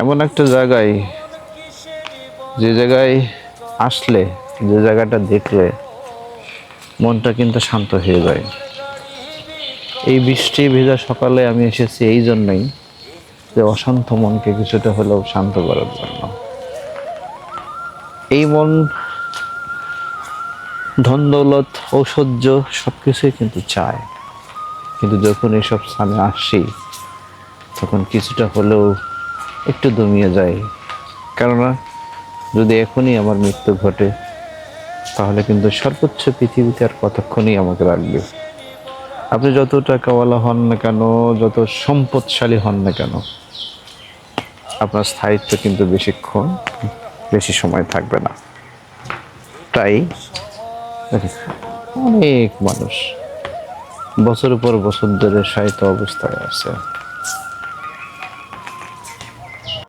এমন একটা জায়গায়, যে জায়গায় আসলে, যে জায়গাটা দেখলে মনটা কিন্তু শান্ত হয়ে যায়। এই বৃষ্টি ভেজা সকালে আমি এসেছি এই জন্যই যে অশান্ত মনকে কিছুটা হলেও শান্ত করার জন্য। এই মন, ধন দৌলত, ঔষধ সব কিছুই কিন্তু চায়। কিন্তু যখন এসব স্থানে আসি, তখন কিছুটা হলেও একটু দমিয়ে যায় কেননা, যদি এখনই আমার মৃত্যু ঘটে, তাহলে কিন্তু সর্বোচ্চ পৃথিবীতে আর কতক্ষণই আমাকে রাখবে? আপনি যত টাকাওয়ালা হন না কেন, যত সম্পদশালী হন না কেন, আপনার স্থায়িত্ব কিন্তু বেশিক্ষণ বেশি সময় থাকবে না। তাই অনেক মানুষ বছরের পর বছর ধরে সাহিত্য অবস্থায় আছে।